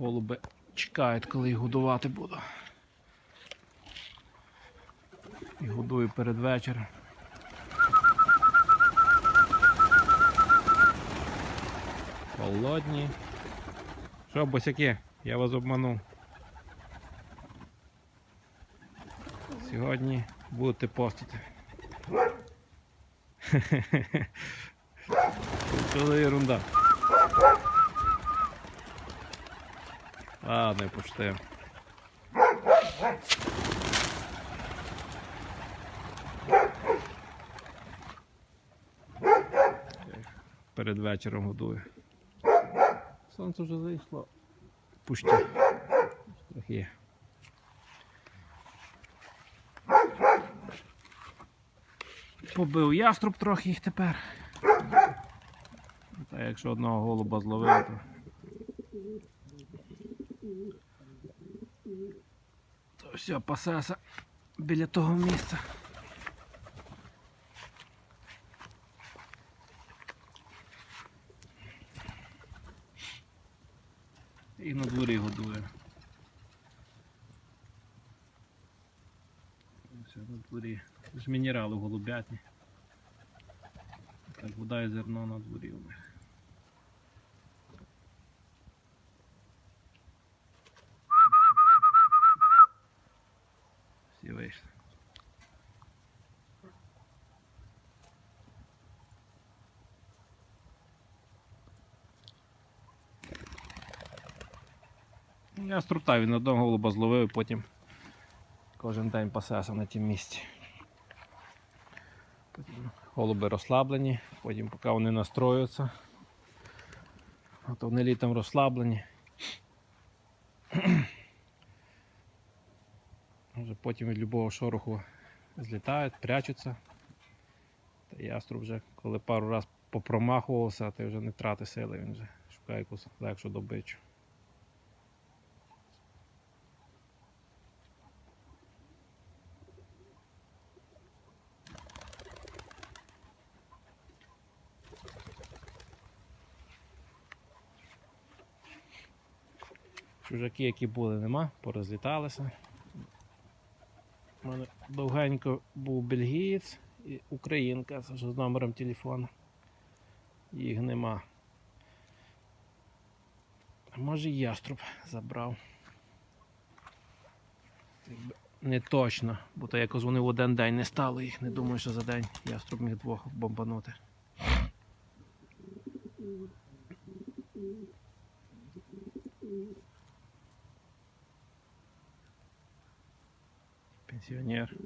Голуби чекають, коли їх годувати буду. І годую перед вечором. Холодні. Що, босяки, я вас обманув. Сьогодні будете постити. Що за ерунда? Ладно, почтем. Перед вечором годую. Сонце вже зайшло. Пусті. Трохи є. Побив яструб трохи їх тепер. Та якщо одного голуба зловив, то. То все, пасеса біля того місця. І на дворі годує. Все на дворі. Ж мінерали голубятні. Так, вода і зерно на дворі у них. Я струптав, він одного голуба зловив, і потім кожен день пасеся на тім місці. Потім голуби розслаблені, потім поки вони настроюються. А то вони літом розслаблені. Вже потім від любого шороху злітають, прячуться. Та яструб вже, коли пару раз попромахувався, ти вже не трати сили, він вже шукає якусь легшу добичу. Чужаки, які були, нема, порозліталися. У мене довгенько був бельгієць і українка з номером телефону. Їх нема. А може яструб забрав. Не точно, бо то якось вони в один день не стали їх, не думаю, що за день яструб міг двох бомбанути. Пенсіонер.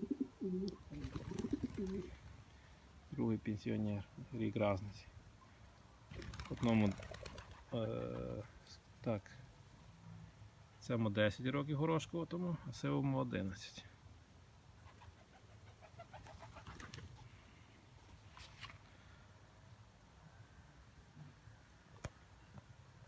Другий пенсіонер, рік разниці. Одному е, так. Цьому 10 років горошково тому, а сивому 11.